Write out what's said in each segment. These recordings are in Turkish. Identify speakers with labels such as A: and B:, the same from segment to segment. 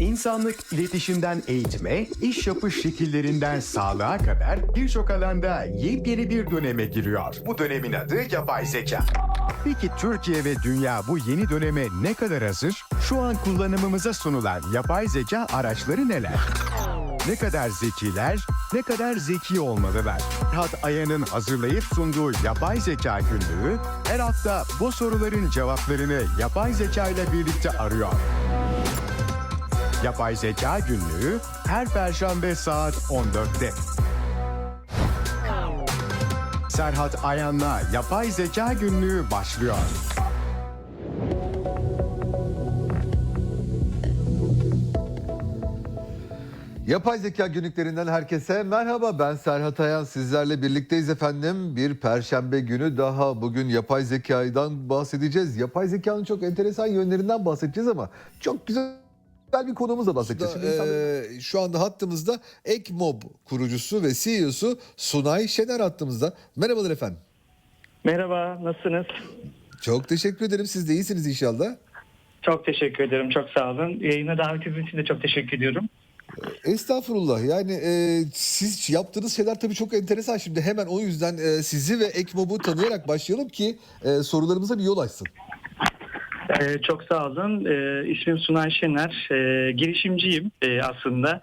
A: İnsanlık iletişimden eğitime, iş yapış şekillerinden sağlığa kadar birçok alanda yepyeni bir döneme giriyor. Bu dönemin adı yapay zeka. Peki Türkiye ve dünya bu yeni döneme ne kadar hazır? Şu an kullanımımıza sunulan yapay zeka araçları neler? Ne kadar zekiler, ne kadar zeki olmalılar? Hat Aya'nın hazırlayıp sunduğu yapay zeka günlüğü her hafta bu soruların cevaplarını yapay zeka ile birlikte arıyor. Yapay Zeka Günlüğü her perşembe saat 14'te. Serhat Ayan'la Yapay Zeka Günlüğü başlıyor.
B: Yapay zeka günlüklerinden herkese merhaba ben Serhat Ayan sizlerle birlikteyiz efendim. Bir perşembe günü daha bugün yapay zekadan bahsedeceğiz. Yapay zekanın çok enteresan yönlerinden bahsedeceğiz ama çok güzel bir konumuzla bahsedeceğiz. Şimdi
C: Ee, şu anda hattımızda Ekmob kurucusu ve CEO'su Sunay Şener hattımızda. Merhabalar efendim.
D: Merhaba, nasılsınız?
C: Çok teşekkür ederim. Siz de iyisiniz inşallah.
D: Çok teşekkür ederim, çok sağ olun. Yayına davetiniz için de çok teşekkür ediyorum.
C: Estağfurullah. Yani e, siz yaptığınız şeyler tabii çok enteresan. Şimdi hemen o yüzden e, sizi ve Ekmob'u tanıyarak başlayalım ki e, sorularımıza bir yol açsın.
D: Ee, çok sağ olun. Ee, ismim Sunay Şener. Ee, girişimciyim e, aslında.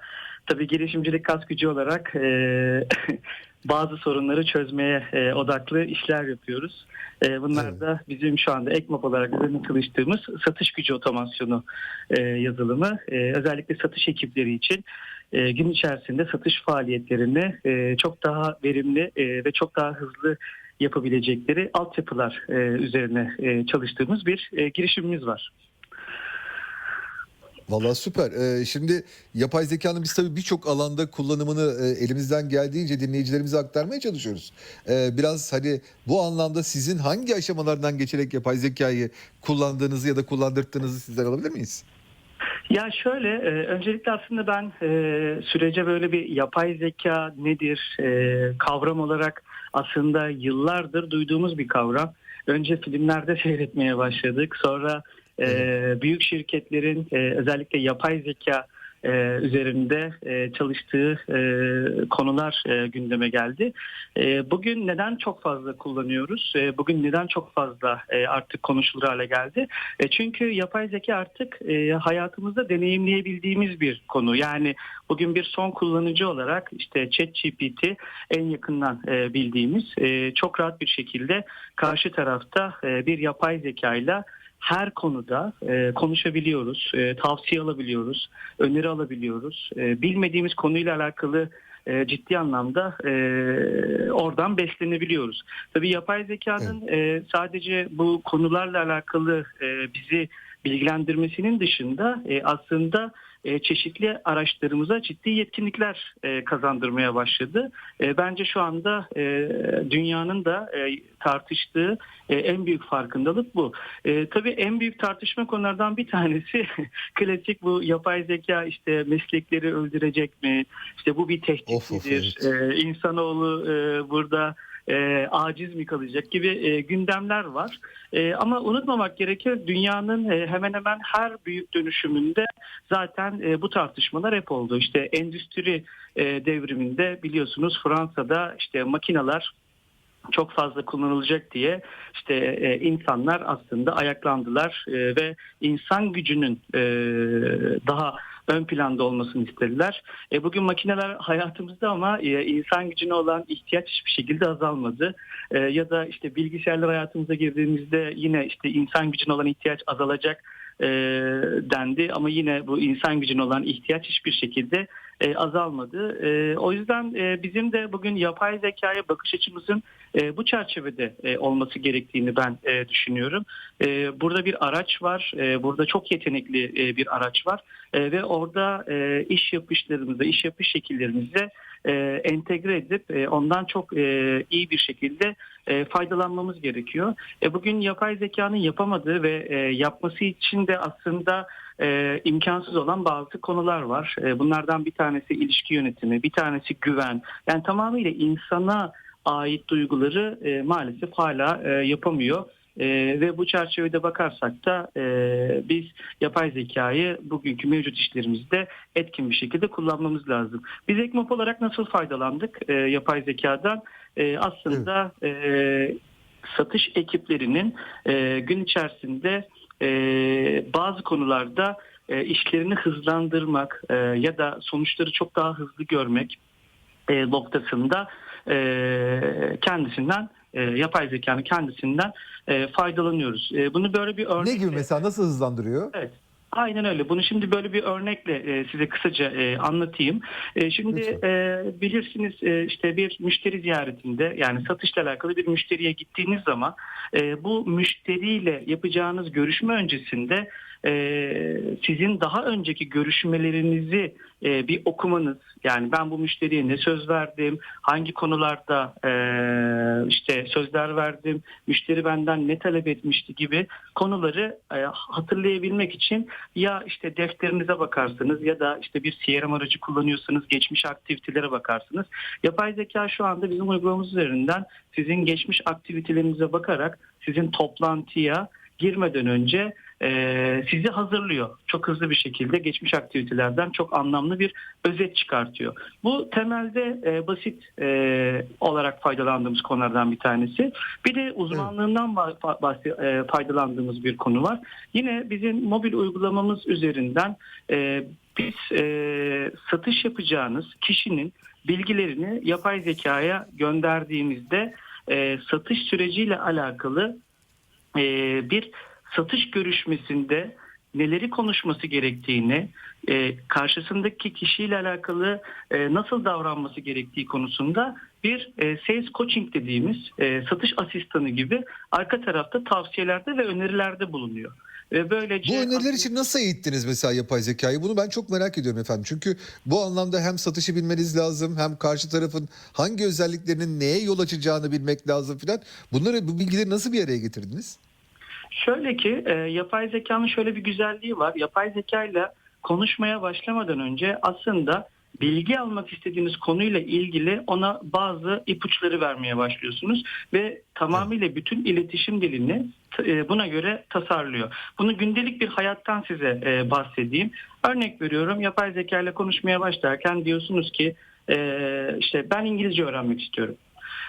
D: Tabii girişimcilik kas gücü olarak e, bazı sorunları çözmeye e, odaklı işler yapıyoruz. E, bunlar
C: Evet.
D: da bizim şu anda EKMOP olarak üzerine çalıştığımız satış gücü otomasyonu e, yazılımı. E, özellikle satış ekipleri için e, gün içerisinde satış faaliyetlerini e, çok daha verimli e, ve çok daha hızlı yapabilecekleri altyapılar e, üzerine e, çalıştığımız bir e, girişimimiz var.
C: Vallahi süper. Ee, şimdi yapay zekanın biz tabii birçok alanda kullanımını e, elimizden geldiğince dinleyicilerimize aktarmaya çalışıyoruz. Ee, biraz hani bu anlamda sizin hangi aşamalardan geçerek yapay zekayı kullandığınızı ya da kullandırttığınızı sizden alabilir miyiz?
D: Ya şöyle, e, öncelikle aslında ben e, sürece böyle bir yapay zeka nedir e, kavram olarak aslında yıllardır duyduğumuz bir kavram. Önce filmlerde seyretmeye başladık, sonra e, büyük şirketlerin e, özellikle yapay zeka e, üzerinde e, çalıştığı e, konular gündeme geldi. Bugün neden çok fazla kullanıyoruz? Bugün neden çok fazla artık konuşulur hale geldi? Çünkü yapay zeka artık hayatımızda deneyimleyebildiğimiz bir konu. Yani bugün bir son kullanıcı olarak işte ChatGPT en yakından bildiğimiz çok rahat bir şekilde karşı tarafta bir yapay zekayla her konuda e, konuşabiliyoruz, e, tavsiye alabiliyoruz, öneri alabiliyoruz. E, bilmediğimiz konuyla alakalı e, ciddi anlamda e, oradan beslenebiliyoruz. Tabii yapay zekanın e, sadece bu konularla alakalı e, bizi bilgilendirmesinin dışında e, aslında e, çeşitli araçlarımıza ciddi yetkinlikler e, kazandırmaya başladı. E, bence şu anda e, dünyanın da e, tartıştığı e, en büyük farkındalık bu. E, tabii en büyük tartışma konulardan bir tanesi klasik bu yapay zeka işte meslekleri öldürecek mi? İşte bu bir tehdit
C: Of, of,
D: midir?
C: evet.
D: E, insanoğlu e, burada e, aciz mi kalacak gibi e, gündemler var. E, ama unutmamak gerekir dünyanın e, hemen hemen her büyük dönüşümünde zaten e, bu tartışmalar hep oldu. İşte endüstri e, devriminde biliyorsunuz Fransa'da işte makineler çok fazla kullanılacak diye işte e, insanlar aslında ayaklandılar e, ve insan gücünün e, daha ön planda olmasını istediler. E, bugün makineler hayatımızda ama e, insan gücüne olan ihtiyaç hiçbir şekilde azalmadı. E, ya da işte bilgisayarlar hayatımıza girdiğimizde yine işte insan gücüne olan ihtiyaç azalacak e, dendi ama yine bu insan gücüne olan ihtiyaç hiçbir şekilde e, azalmadı. E, o yüzden e, bizim de bugün yapay zekaya bakış açımızın e, bu çerçevede e, olması gerektiğini ben e, düşünüyorum. E, burada bir araç var, e, burada çok yetenekli e, bir araç var E, ve orada e, iş yapışlarımızda, iş yapış şekillerimize e, entegre edip e, ondan çok e, iyi bir şekilde e, faydalanmamız gerekiyor. E, bugün yapay zekanın yapamadığı ve e, yapması için de aslında e, imkansız olan bazı konular var. E, bunlardan bir tanesi ilişki yönetimi, bir tanesi güven. Yani tamamıyla insana ait duyguları e, maalesef hala e, yapamıyor. E, ve bu çerçevede bakarsak da e, biz yapay zekayı bugünkü mevcut işlerimizde etkin bir şekilde kullanmamız lazım. Biz Ekmop olarak nasıl faydalandık e, yapay zekadan? E, aslında e, satış ekiplerinin e, gün içerisinde e, bazı konularda e, işlerini hızlandırmak e, ya da sonuçları çok daha hızlı görmek e, noktasında e, kendisinden e, yapay zekanın kendisinden e, faydalanıyoruz. E, bunu böyle bir örnek
C: Ne gibi mesela nasıl hızlandırıyor?
D: Evet. Aynen öyle. Bunu şimdi böyle bir örnekle e, size kısaca e, anlatayım. E, şimdi e, bilirsiniz e, işte bir müşteri ziyaretinde yani satışla alakalı bir müşteriye gittiğiniz zaman e, bu müşteriyle yapacağınız görüşme öncesinde e, sizin daha önceki görüşmelerinizi e, bir okumanız yani ben bu müşteriye ne söz verdim, hangi konularda e, işte sözler verdim, müşteri benden ne talep etmişti gibi konuları e, hatırlayabilmek için ya işte defterinize bakarsınız ya da işte bir CRM aracı kullanıyorsanız geçmiş aktivitelere bakarsınız. Yapay zeka şu anda bizim uygulamamız üzerinden sizin geçmiş aktivitelerinize bakarak sizin toplantıya girmeden önce e, sizi hazırlıyor. Çok hızlı bir şekilde geçmiş aktivitelerden çok anlamlı bir özet çıkartıyor. Bu temelde e, basit e, olarak faydalandığımız konulardan bir tanesi. Bir de uzmanlığından ba- ba- bahse- e, faydalandığımız bir konu var. Yine bizim mobil uygulamamız üzerinden e, biz e, satış yapacağınız kişinin bilgilerini yapay zekaya gönderdiğimizde e, satış süreciyle alakalı e, bir satış görüşmesinde neleri konuşması gerektiğini, e, karşısındaki kişiyle alakalı e, nasıl davranması gerektiği konusunda bir e, sales coaching dediğimiz e, satış asistanı gibi arka tarafta tavsiyelerde ve önerilerde bulunuyor. Ve böylece
C: Bu öneriler için nasıl eğittiniz mesela yapay zekayı? Bunu ben çok merak ediyorum efendim. Çünkü bu anlamda hem satışı bilmeniz lazım hem karşı tarafın hangi özelliklerinin neye yol açacağını bilmek lazım filan. Bunları bu bilgileri nasıl bir araya getirdiniz?
D: Şöyle ki e, yapay zekanın şöyle bir güzelliği var. Yapay zekayla konuşmaya başlamadan önce aslında bilgi almak istediğiniz konuyla ilgili ona bazı ipuçları vermeye başlıyorsunuz ve tamamıyla bütün iletişim dilini e, buna göre tasarlıyor. Bunu gündelik bir hayattan size e, bahsedeyim. Örnek veriyorum yapay zeka ile konuşmaya başlarken diyorsunuz ki e, işte ben İngilizce öğrenmek istiyorum.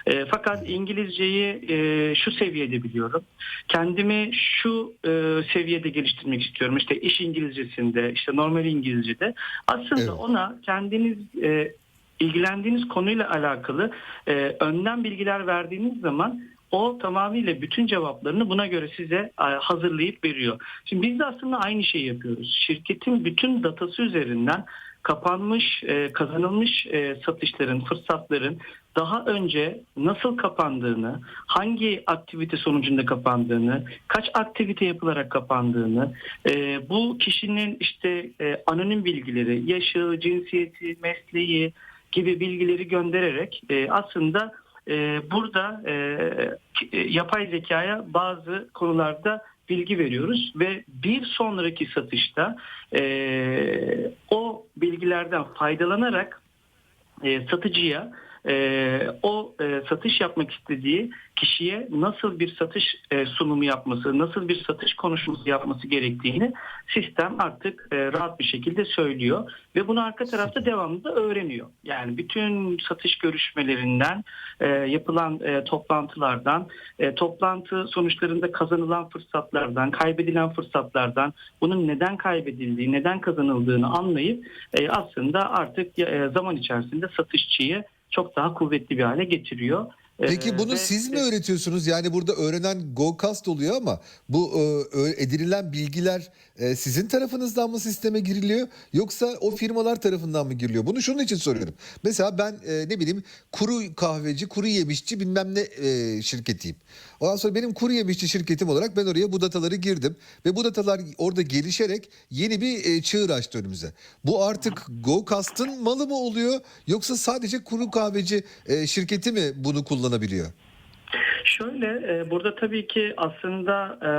D: E, fakat İngilizceyi e, şu seviyede biliyorum. Kendimi şu e, seviyede geliştirmek istiyorum. İşte iş İngilizcesinde, işte normal İngilizce'de. Aslında
C: Evet.
D: ona kendiniz e, ilgilendiğiniz konuyla alakalı e, önden bilgiler verdiğiniz zaman o tamamıyla bütün cevaplarını buna göre size e, hazırlayıp veriyor. Şimdi biz de aslında aynı şeyi yapıyoruz. Şirketin bütün datası üzerinden kapanmış, e, kazanılmış e, satışların, fırsatların daha önce nasıl kapandığını, hangi aktivite sonucunda kapandığını, kaç aktivite yapılarak kapandığını, e, bu kişinin işte e, anonim bilgileri, yaşı, cinsiyeti, mesleği gibi bilgileri göndererek e, aslında e, burada e, e, yapay zekaya bazı konularda bilgi veriyoruz ve bir sonraki satışta e, o bilgilerden faydalanarak e, satıcıya e, o e, satış yapmak istediği kişiye nasıl bir satış e, sunumu yapması, nasıl bir satış konuşması yapması gerektiğini sistem artık e, rahat bir şekilde söylüyor ve bunu arka tarafta devamlı da öğreniyor. Yani bütün satış görüşmelerinden, e, yapılan e, toplantılardan, e, toplantı sonuçlarında kazanılan fırsatlardan, kaybedilen fırsatlardan, bunun neden kaybedildiği, neden kazanıldığını anlayıp e, aslında artık e, zaman içerisinde satışçıyı çok daha kuvvetli bir hale getiriyor. E,
C: Peki bunu
D: ve-
C: siz mi öğretiyorsunuz? Yani burada öğrenen GoCast oluyor ama bu e, edinilen bilgiler e, sizin tarafınızdan mı sisteme giriliyor yoksa o firmalar tarafından mı giriliyor? Bunu şunun için soruyorum. Mesela ben e, ne bileyim kuru kahveci, kuru yemişçi bilmem ne e, şirketiyim. Ondan sonra benim kuru yemişçi şirketim olarak ben oraya bu dataları girdim ve bu datalar orada gelişerek yeni bir e, çığır açtı önümüze. Bu artık GoCast'ın malı mı oluyor yoksa sadece kuru kahveci e, şirketi mi bunu kullanabiliyor?
D: Şöyle e, burada tabii ki aslında e,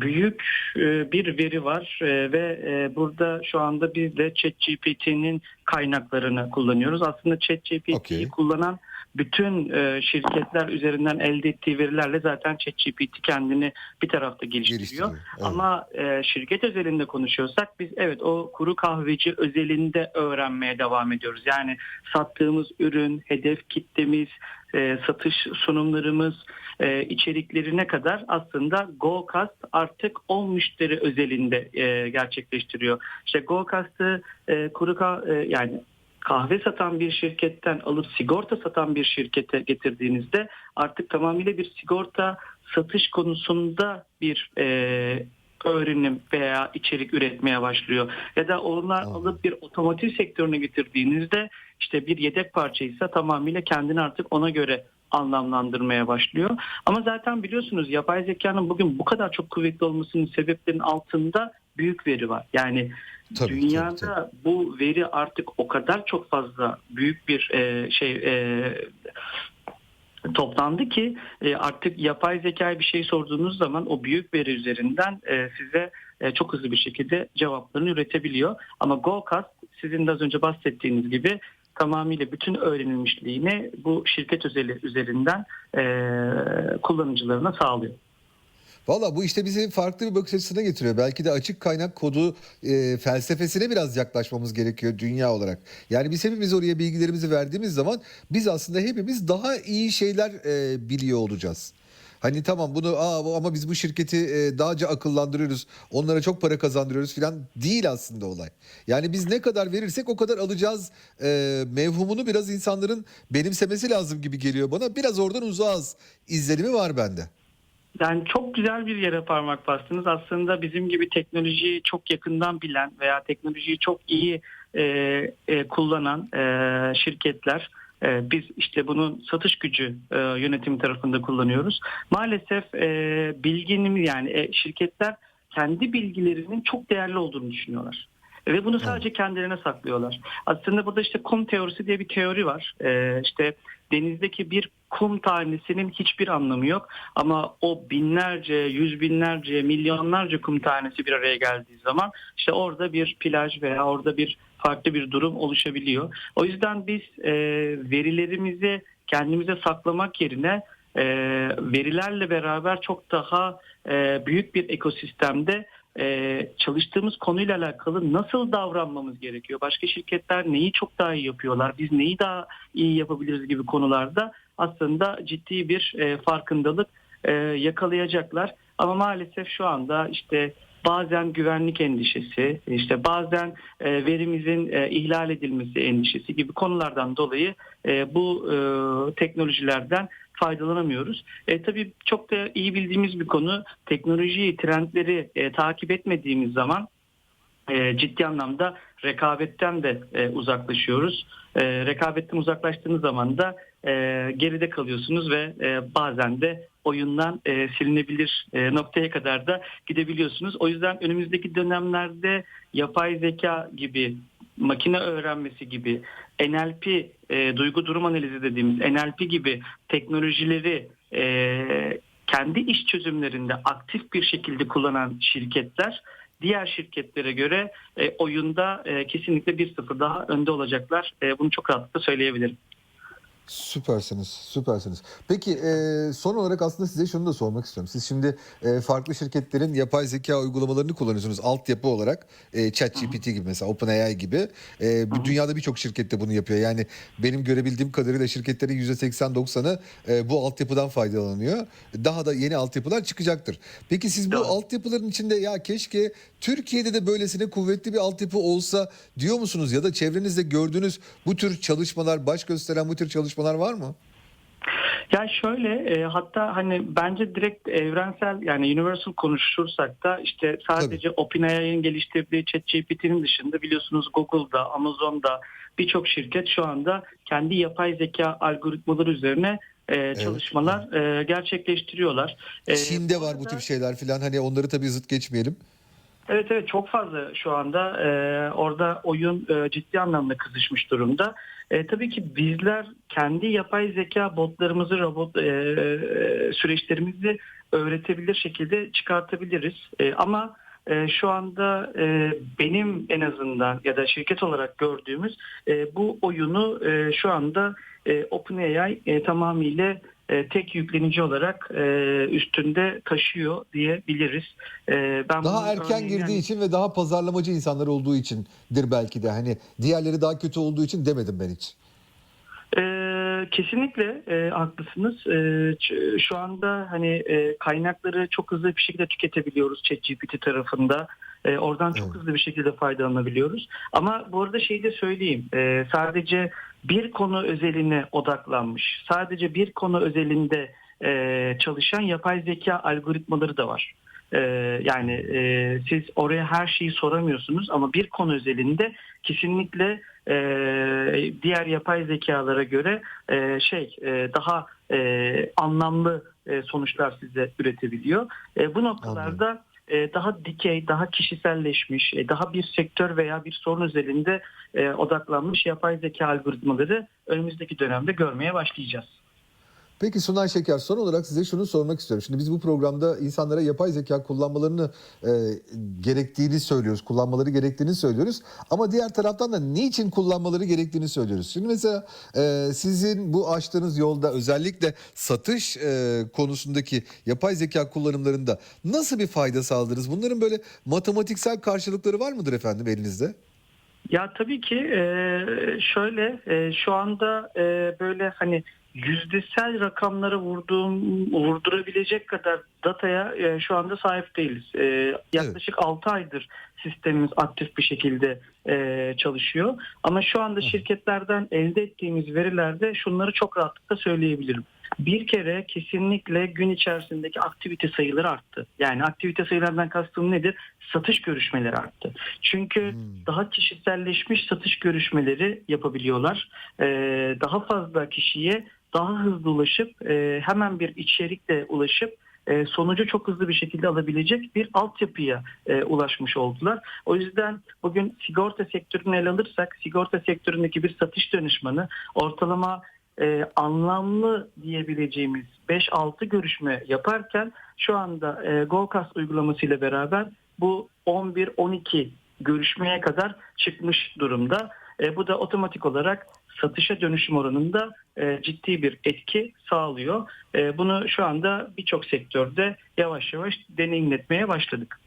D: büyük e, bir veri var e, ve e, burada şu anda biz de ChatGPT'nin kaynaklarını kullanıyoruz. Aslında ChatGPT'yi
C: Okey.
D: kullanan bütün e, şirketler üzerinden elde ettiği verilerle zaten ChatGPT kendini bir tarafta geliştiriyor.
C: Geliştiriyor, evet.
D: Ama e, şirket özelinde konuşuyorsak biz evet o kuru kahveci özelinde öğrenmeye devam ediyoruz. Yani sattığımız ürün, hedef kitlemiz, e, satış sunumlarımız, e, içeriklerine kadar aslında GoCast artık 10 müşteri özelinde e, gerçekleştiriyor. İşte GoCast'ı e, kuru kah- e, yani kahve satan bir şirketten alıp sigorta satan bir şirkete getirdiğinizde artık tamamıyla bir sigorta satış konusunda bir e, öğrenim veya içerik üretmeye başlıyor. Ya da onlar
C: Anladım.
D: alıp bir otomotiv sektörüne getirdiğinizde işte bir yedek parçaysa tamamıyla kendini artık ona göre anlamlandırmaya başlıyor. Ama zaten biliyorsunuz yapay zekanın bugün bu kadar çok kuvvetli olmasının sebeplerinin altında büyük veri var. Yani
C: Tabii,
D: dünyada
C: tabii, tabii.
D: bu veri artık o kadar çok fazla büyük bir e, şey e, toplandı ki e, artık yapay zekaya bir şey sorduğunuz zaman o büyük veri üzerinden e, size e, çok hızlı bir şekilde cevaplarını üretebiliyor. Ama GoCast sizin de az önce bahsettiğiniz gibi tamamıyla bütün öğrenilmişliğini bu şirket özeli üzerinden e, kullanıcılarına sağlıyor.
C: Valla bu işte bizi farklı bir bakış açısına getiriyor. Belki de açık kaynak kodu e, felsefesine biraz yaklaşmamız gerekiyor dünya olarak. Yani biz hepimiz oraya bilgilerimizi verdiğimiz zaman biz aslında hepimiz daha iyi şeyler e, biliyor olacağız. Hani tamam bunu Aa, ama biz bu şirketi e, dağca akıllandırıyoruz. Onlara çok para kazandırıyoruz falan değil aslında olay. Yani biz ne kadar verirsek o kadar alacağız e, mevhumunu biraz insanların benimsemesi lazım gibi geliyor bana. Biraz oradan uzağız izlenimi var bende.
D: Yani çok güzel bir yere parmak bastınız. Aslında bizim gibi teknolojiyi çok yakından bilen veya teknolojiyi çok iyi e, e, kullanan e, şirketler e, biz işte bunun satış gücü e, yönetimi tarafında kullanıyoruz. Maalesef e, bilginin yani e, şirketler kendi bilgilerinin çok değerli olduğunu düşünüyorlar. Ve bunu sadece kendilerine saklıyorlar. Aslında burada işte kum teorisi diye bir teori var. Ee, işte denizdeki bir kum tanesinin hiçbir anlamı yok. Ama o binlerce, yüz binlerce, milyonlarca kum tanesi bir araya geldiği zaman işte orada bir plaj veya orada bir farklı bir durum oluşabiliyor. O yüzden biz e, verilerimizi kendimize saklamak yerine e, verilerle beraber çok daha e, büyük bir ekosistemde e, çalıştığımız konuyla alakalı nasıl davranmamız gerekiyor? Başka şirketler neyi çok daha iyi yapıyorlar? Biz neyi daha iyi yapabiliriz gibi konularda aslında ciddi bir e, farkındalık e, yakalayacaklar. Ama maalesef şu anda işte bazen güvenlik endişesi, işte bazen e, verimizin e, ihlal edilmesi endişesi gibi konulardan dolayı e, bu e, teknolojilerden faydalanamıyoruz. E, tabii çok da iyi bildiğimiz bir konu teknolojiyi, trendleri e, takip etmediğimiz zaman e, ciddi anlamda rekabetten de e, uzaklaşıyoruz. E, rekabetten uzaklaştığınız zaman da e, geride kalıyorsunuz ve e, bazen de oyundan e, silinebilir e, noktaya kadar da gidebiliyorsunuz. O yüzden önümüzdeki dönemlerde yapay zeka gibi makine öğrenmesi gibi NLP e, duygu durum analizi dediğimiz NLP gibi teknolojileri e, kendi iş çözümlerinde aktif bir şekilde kullanan şirketler diğer şirketlere göre e, oyunda e, kesinlikle 1-0 daha önde olacaklar. E, bunu çok rahatlıkla söyleyebilirim.
C: Süpersiniz, süpersiniz. Peki e, son olarak aslında size şunu da sormak istiyorum. Siz şimdi e, farklı şirketlerin yapay zeka uygulamalarını kullanıyorsunuz altyapı olarak. E, ChatGPT gibi mesela OpenAI gibi. E, bu dünyada birçok şirket de bunu yapıyor. Yani benim görebildiğim kadarıyla şirketlerin %80-90'ı e, bu altyapıdan faydalanıyor. Daha da yeni altyapılar çıkacaktır. Peki siz bu
D: Doğru.
C: altyapıların içinde ya keşke Türkiye'de de böylesine kuvvetli bir altyapı olsa diyor musunuz? Ya da çevrenizde gördüğünüz bu tür çalışmalar, baş gösteren bu tür çalışmalar var mı?
D: Ya şöyle e, hatta hani bence direkt evrensel yani universal konuşursak da işte sadece OpenAI'nin geliştirdiği ChatGPT'nin dışında biliyorsunuz Google'da, Amazon'da birçok şirket şu anda kendi yapay zeka algoritmaları üzerine e, çalışmalar e, gerçekleştiriyorlar. E,
C: Çin'de var bu tip şeyler filan. Hani onları tabii zıt geçmeyelim.
D: Evet evet çok fazla şu anda e, orada oyun e, ciddi anlamda kızışmış durumda. E, tabii ki bizler kendi yapay zeka botlarımızı, robot e, süreçlerimizi öğretebilir şekilde çıkartabiliriz. E, ama e, şu anda e, benim en azından ya da şirket olarak gördüğümüz e, bu oyunu e, şu anda e, OpenAI e, tamamıyla e, tek yüklenici olarak e, üstünde taşıyor diyebiliriz. E, ben
C: Daha erken girdiği için ve daha pazarlamacı insanlar olduğu içindir belki de. Hani diğerleri daha kötü olduğu için demedim ben hiç.
D: Ee, kesinlikle e, haklısınız. Ç- şu anda hani e, kaynakları çok hızlı bir şekilde tüketebiliyoruz ChatGPT tarafında. Ee, oradan çok
C: Evet.
D: hızlı bir şekilde faydalanabiliyoruz. Ama bu arada şeyi de söyleyeyim. Ee, sadece bir konu özeline odaklanmış, sadece bir konu özelinde e, çalışan yapay zeka algoritmaları da var. Ee, yani e, siz oraya her şeyi soramıyorsunuz ama bir konu özelinde kesinlikle e, diğer yapay zekalara göre e, şey e, daha e, anlamlı e, sonuçlar size üretebiliyor. E, bu noktalarda e, daha dikey, daha kişiselleşmiş, e, daha bir sektör veya bir sorun özelinde e, odaklanmış yapay zeka algoritmaları önümüzdeki dönemde görmeye başlayacağız.
C: Peki Sunay Şeker son olarak size şunu sormak istiyorum. Şimdi biz bu programda insanlara yapay zeka kullanmalarını e, gerektiğini söylüyoruz. Kullanmaları gerektiğini söylüyoruz. Ama diğer taraftan da niçin kullanmaları gerektiğini söylüyoruz. Şimdi mesela e, sizin bu açtığınız yolda özellikle satış e, konusundaki yapay zeka kullanımlarında nasıl bir fayda sağladınız? Bunların böyle matematiksel karşılıkları var mıdır efendim elinizde?
D: Ya tabii ki e, şöyle e, şu anda e, böyle hani yüzdesel rakamlara vurduğum vurdurabilecek kadar dataya e, şu anda sahip değiliz. E, yaklaşık 6 aydır sistemimiz aktif bir şekilde e, çalışıyor. Ama şu anda şirketlerden elde ettiğimiz verilerde şunları çok rahatlıkla söyleyebilirim. Bir kere kesinlikle gün içerisindeki aktivite sayıları arttı. Yani aktivite sayılarından kastım nedir? Satış görüşmeleri arttı. Çünkü daha kişiselleşmiş satış görüşmeleri yapabiliyorlar. Ee, daha fazla kişiye daha hızlı ulaşıp e, hemen bir içerikle ulaşıp e, sonucu çok hızlı bir şekilde alabilecek bir altyapıya e, ulaşmış oldular. O yüzden bugün sigorta sektörünü ele alırsak sigorta sektöründeki bir satış danışmanı ortalama e, anlamlı diyebileceğimiz 5-6 görüşme yaparken şu anda e, GoCast uygulamasıyla beraber bu 11-12 görüşmeye kadar çıkmış durumda. E, bu da otomatik olarak satışa dönüşüm oranında e, ciddi bir etki sağlıyor. E, bunu şu anda birçok sektörde yavaş yavaş deneyimletmeye başladık.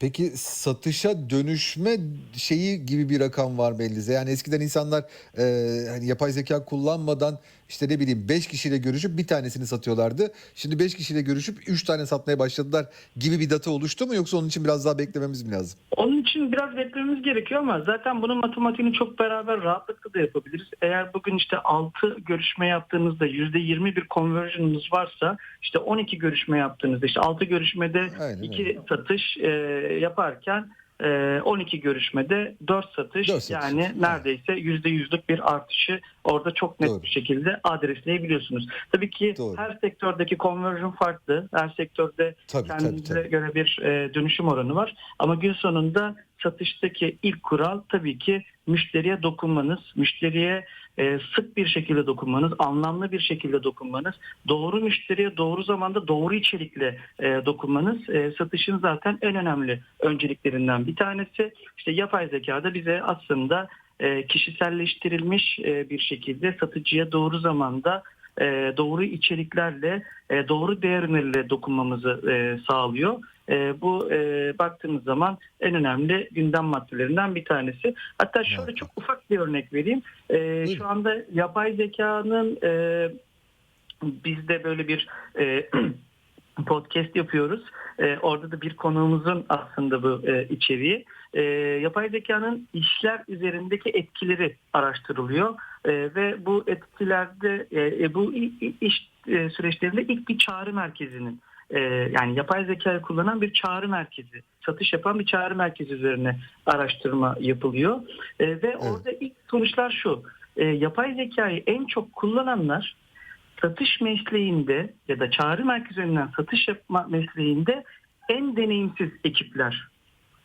C: Peki satışa dönüşme şeyi gibi bir rakam var mı? Yani eskiden insanlar e, hani yapay zeka kullanmadan işte ne bileyim 5 kişiyle görüşüp bir tanesini satıyorlardı. Şimdi 5 kişiyle görüşüp 3 tane satmaya başladılar gibi bir data oluştu mu yoksa onun için biraz daha beklememiz mi lazım?
D: Onun için biraz beklememiz gerekiyor ama zaten bunun matematiğini çok beraber rahatlıkla da yapabiliriz. Eğer bugün işte 6 görüşme yaptığınızda %20 bir conversion'ınız varsa işte 12 görüşme yaptığınızda işte 6 görüşmede
C: Aynen
D: 2
C: öyle.
D: satış e, yaparken 12 görüşmede 4 satış,
C: Dört satış.
D: yani neredeyse %100'lük bir artışı orada çok net
C: Doğru.
D: bir şekilde adresleyebiliyorsunuz. Tabii ki
C: Doğru.
D: her sektördeki conversion farklı. Her sektörde
C: Tabii tabii
D: kendinize
C: tabii.
D: göre bir e, dönüşüm oranı var. Ama gün sonunda satıştaki ilk kural tabii ki müşteriye dokunmanız, müşteriye e, sık bir şekilde dokunmanız, anlamlı bir şekilde dokunmanız, doğru müşteriye doğru zamanda doğru içerikle e, dokunmanız e, satışın zaten en önemli önceliklerinden bir tanesi. İşte yapay zeka da bize aslında e, kişiselleştirilmiş bir şekilde satıcıya doğru zamanda doğru içeriklerle doğru değer öneriyle dokunmamızı sağlıyor. E, bu e, baktığımız zaman en önemli gündem maddelerinden bir tanesi. Hatta şöyle
C: Evet.
D: çok ufak bir örnek vereyim. E, şu anda yapay zekanın e, biz de böyle bir e, podcast yapıyoruz. E, orada da bir konuğumuzun aslında bu e, içeriği. E, yapay zekanın işler üzerindeki etkileri araştırılıyor E, ve bu etkilerde e, e, bu iş e, süreçlerinde ilk bir çağrı merkezinin e, yani yapay zekayı kullanan bir çağrı merkezi, satış yapan bir çağrı merkezi üzerine araştırma yapılıyor E, ve orada ilk sonuçlar şu: E, yapay zekayı en çok kullananlar satış mesleğinde ya da çağrı merkezinden satış yapma mesleğinde en deneyimsiz ekipler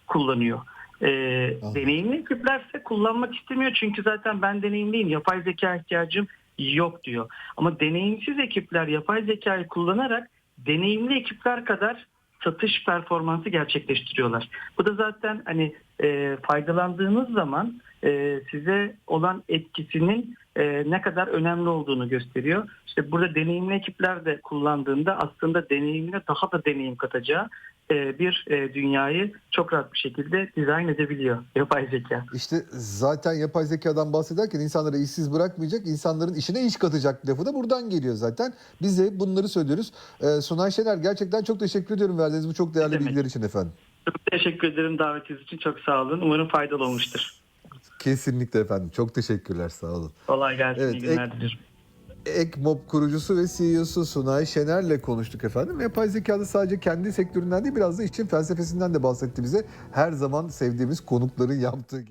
D: kullanıyor.
C: Anladım.
D: deneyimli ekiplerse kullanmak istemiyor çünkü zaten ben deneyimliyim yapay zeka ihtiyacım yok diyor. Ama deneyimsiz ekipler yapay zekayı kullanarak deneyimli ekipler kadar satış performansı gerçekleştiriyorlar. Bu da zaten hani e, faydalandığınız zaman e, size olan etkisinin e, ne kadar önemli olduğunu gösteriyor. İşte burada deneyimli ekipler de kullandığında aslında deneyimine daha da deneyim katacağı bir e, dünyayı çok rahat bir şekilde dizayn edebiliyor yapay zeka.
C: İşte zaten yapay zekadan bahsederken insanları işsiz bırakmayacak, insanların işine iş katacak lafı da buradan geliyor zaten. Biz de bunları söylüyoruz. Ee, Sunay Şener gerçekten çok teşekkür ediyorum verdiğiniz bu çok değerli bilgiler için efendim.
D: Çok teşekkür ederim davetiniz için çok sağ olun. Umarım faydalı olmuştur.
C: Kesinlikle efendim. Çok teşekkürler. Sağ olun.
D: Kolay gelsin.
C: Evet,
D: iyi günler
C: ek-
D: diliyorum.
C: Ekmob kurucusu ve CEO'su Sunay Şener'le konuştuk efendim. Yapay zekada sadece kendi sektöründen değil biraz da işin felsefesinden de bahsetti bize. Her zaman sevdiğimiz konukların yaptığı gibi.